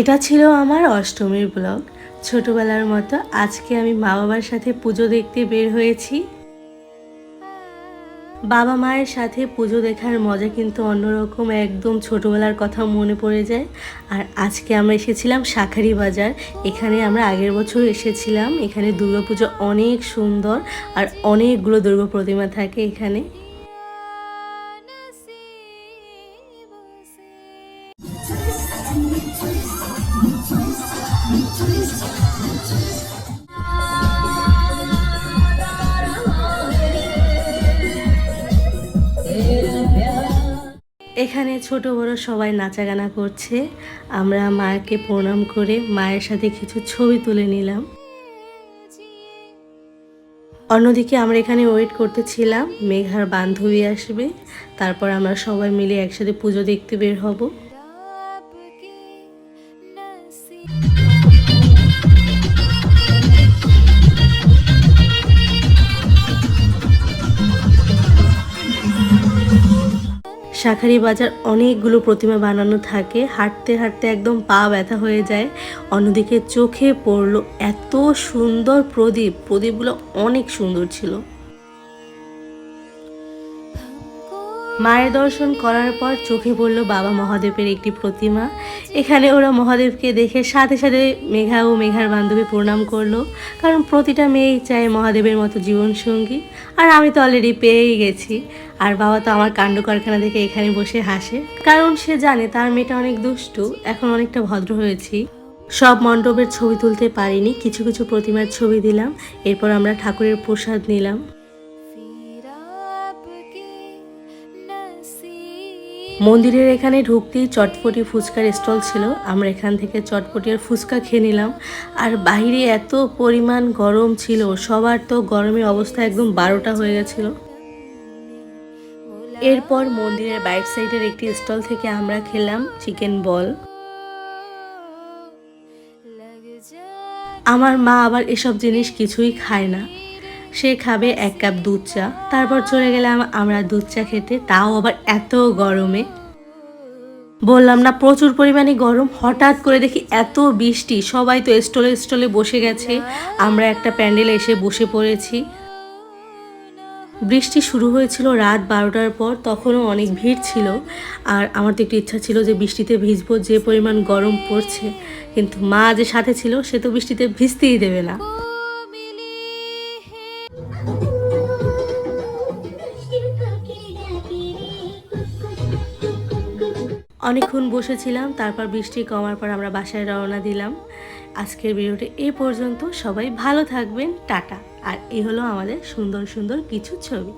এটা ছিল আমার অষ্টমীর ব্লগ। ছোটবেলার মতো আজকে আমি মা বাবার সাথে পুজো দেখতে বের হয়েছি। বাবা মায়ের সাথে পুজো দেখার মজা কিন্তু অন্যরকম, একদম ছোটবেলার কথা মনে পড়ে যায়। আর আজকে আমরা এসেছিলাম শাখারি বাজার। এখানে আমরা আগের বছর এসেছিলাম। এখানে দুর্গাপুজো অনেক সুন্দর আর অনেকগুলো দুর্গা প্রতিমা থাকে এখানে। এখানে ছোট বড় সবাই নাচাগানা করছে। আমরা মাকে প্রণাম করে মায়ের সাথে কিছু ছবি তুলে নিলাম। অন্যদিকে আমরা এখানে ওয়েট করতেছিলাম, মেঘার বান্ধবী আসবে। তারপর আমরা সবাই মিলে একসাথে পুজো দেখতে বের হব। শাখারি বাজার অনেকগুলো প্রতিমা বানানো থাকে। হাঁটতে হাঁটতে একদম পা ব্যথা হয়ে যায়। অন্যদিকে চোখে পড়ল এত সুন্দর প্রদীপ। প্রদীপগুলো অনেক সুন্দর ছিল। মায়ের দর্শন করার পর চোখে পড়ল বাবা মহাদেবের একটি প্রতিমা। এখানে ওরা মহাদেবকে দেখে সাথে সাথে মেঘা ও মেঘার বান্ধবী প্রণাম করল। কারণ প্রতিটা মেয়েই চায় মহাদেবের মতো জীবনসঙ্গী। আর আমি তো অলরেডি পেয়েই গেছি। আর বাবা তো আমার কাণ্ড কারখানা দেখে এখানে বসে হাসে। কারণ সে জানে তার মেয়েটা অনেক দুষ্টু। এখন অনেকটা ভদ্র হয়েছি। সব মণ্ডপের ছবি তুলতে পারিনি। কিছু কিছু প্রতিমার ছবি দিলাম। এরপর আমরা ঠাকুরের প্রসাদ নিলাম। মন্দিরের এখানে ঢুকতেই চটপটি ফুচকার স্টল ছিল। আমরা এখান থেকে চটপটি আর ফুচকা খেয়ে নিলাম। আর বাইরে এত পরিমাণ গরম ছিল, সবার তো গরমের অবস্থা একদম বারোটা হয়ে গেছিল। এরপর মন্দিরের বাইক সাইডের একটি স্টল থেকে আমরা খেলাম চিকেন বল। আমার মা আবার এসব জিনিস কিছুই খায় না। সে খাবে এক কাপ দুধ চা। তারপর চলে গেলাম আমরা দুধ চা খেতে, তাও আবার এত গরমে। বললাম, না, প্রচুর পরিমাণে গরম। হঠাৎ করে দেখি এত বৃষ্টি, সবাই তো স্টলে স্টলে বসে গেছে। আমরা একটা প্যান্ডেলে এসে বসে পড়েছি। বৃষ্টি শুরু হয়েছিল রাত বারোটার পর, তখনও অনেক ভিড় ছিল। আর আমার তো একটু ইচ্ছা ছিল যে বৃষ্টিতে ভিজবো, যে পরিমাণ গরম পড়ছে। কিন্তু মা যে সাথে ছিল, সে তো বৃষ্টিতে ভিজতেই দেবে না। অনেকক্ষণ বসেছিলাম, তারপর বৃষ্টি কমার পর আমরা বাসায় রওনা দিলাম। আজকের ভিডিওটি এ পর্যন্ত, সবাই ভালো থাকবেন, টাটা। আর এ হলো আমাদের সুন্দর সুন্দর কিছু ছবি।